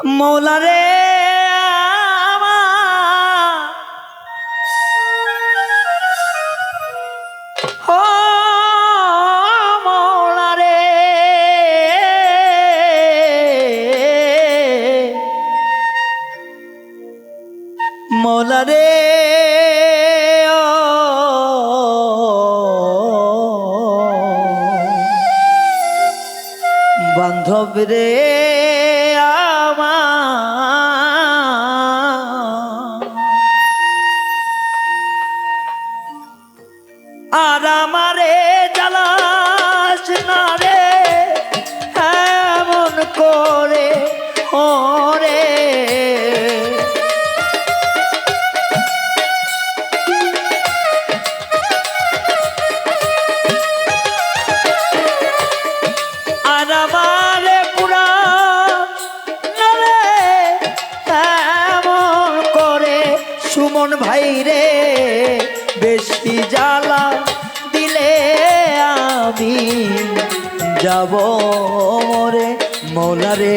মৌলারে মৌলারে বান্ধব রে। করে সুমন ভাই রে বেশি জ্বালা দিলে আমি যাব রে মৌলা রে।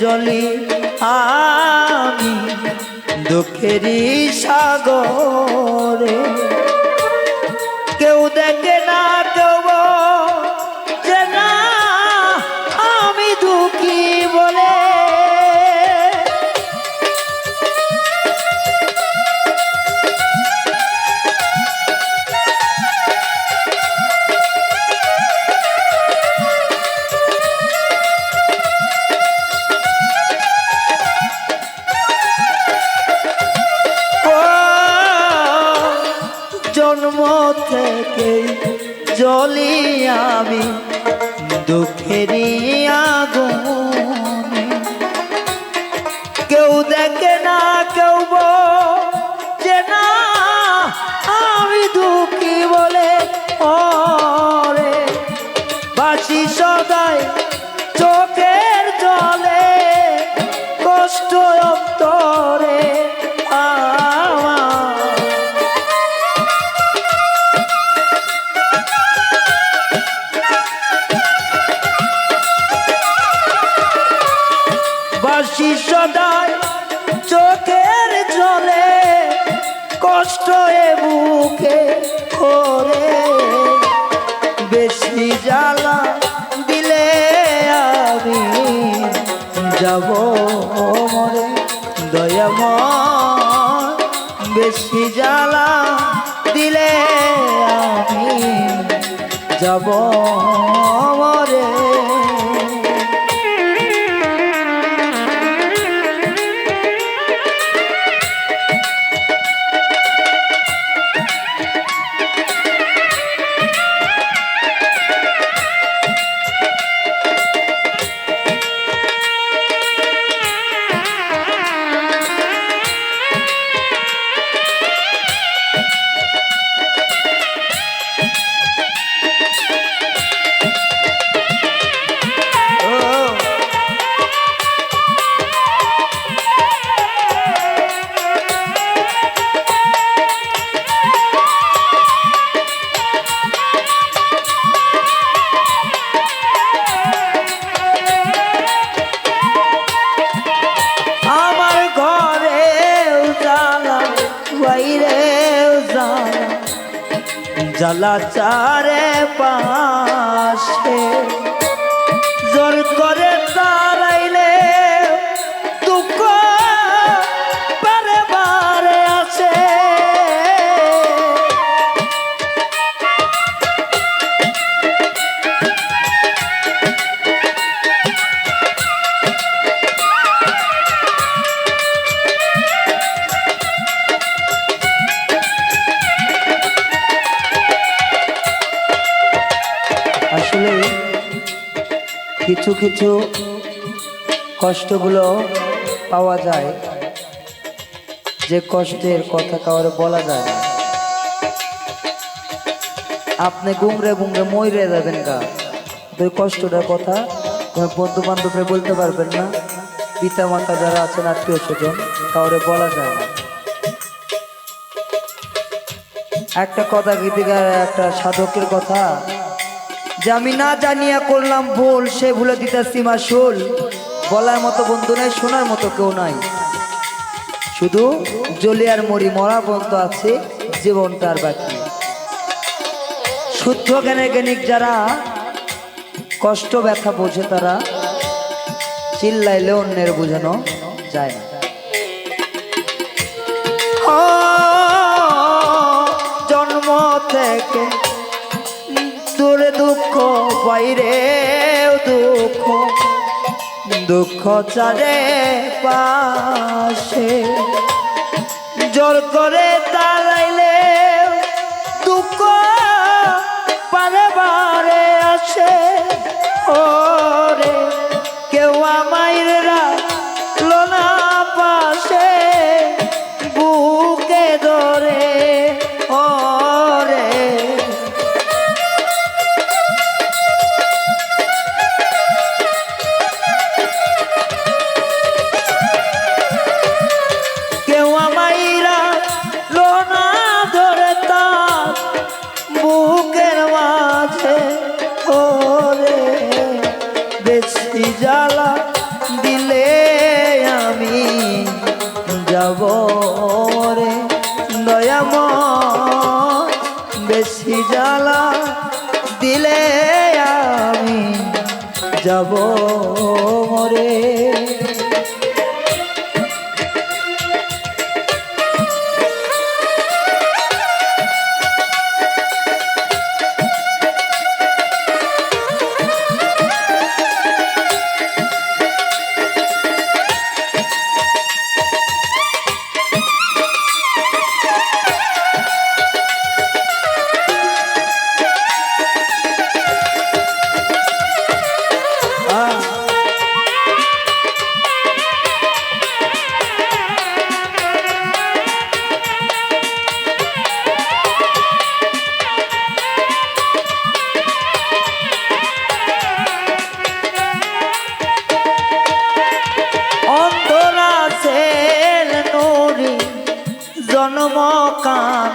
জলি আমি দুঃখেরই সাগরে। কেউ দেখে না জন্ম থেকে জলি আমি দুঃখেরই আগুন। কেউ দেখে বাসি সদাই চোখের জলে, কষ্ট এ বুকে করে বেশি জ্বালা দিলে আমি যাব মরে, দয়াময়। বেশি জ্বালা দিলে আমি যাব মরে। জ্বালা চারে পাশে। জোর করে আসলে কিছু কিছু কষ্টগুলো পাওয়া যায়। যে কষ্টের কথা কাউরে বলা যায় না। আপনি গুমরে গুমরে মইরে যাবেন গা। ওই কষ্টটার কথা বন্ধু বান্ধবরা বলতে পারবেন না। পিতা মাতা যারা আছেন, আত্মীয় স্বজন, কাউরে বলা যায় না। একটা কথা গীতিকার, একটা সাধকের কথা যে আমি না জানিয়া করলাম ভুল, সে ভুলে দিতেছি মাসুল বলার মতো বন্ধু নাই, শোনার মতো কেউ নাই। শুধু জলিয়ার মরি মরা পর্যন্ত আছে, জীবনটা আর বাকি। শুদ্ধ জ্ঞানে জ্ঞানিক যারা, কষ্ট ব্যথা বোঝে তারা চিল্লাইলে অন্যের বোঝানো যায় না। জন্ম থেকে দূরে দুঃখ বাইরে দুঃখ দুঃখ চারে পাশে জোর করে জ্বালা দিলে আমি যাব রে জন্ম কান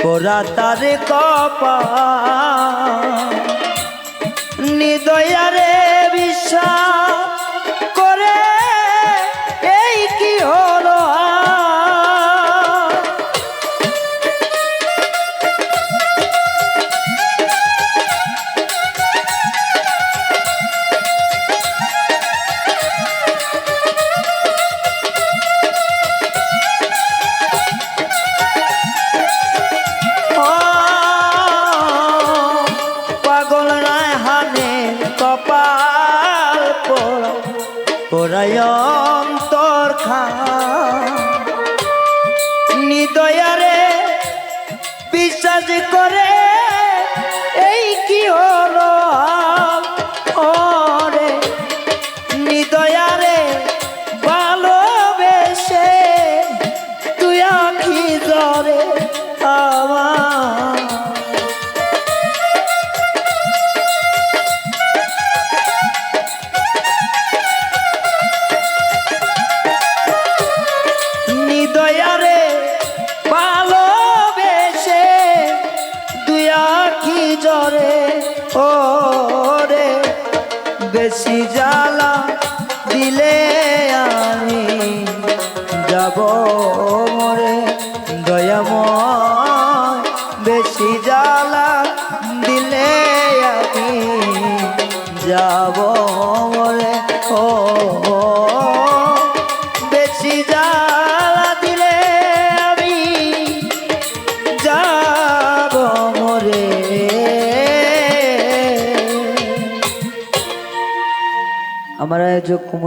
পোরা তারে কপা নিদয়ারে বিশ্বাস পোড়ায় তোর খা নিদয়ারে বিশ্বাস করে জ্বালা দিলে আমি যাব মরে। দয়াময় বেশি জ্বালা দিলে আমি যাব yo como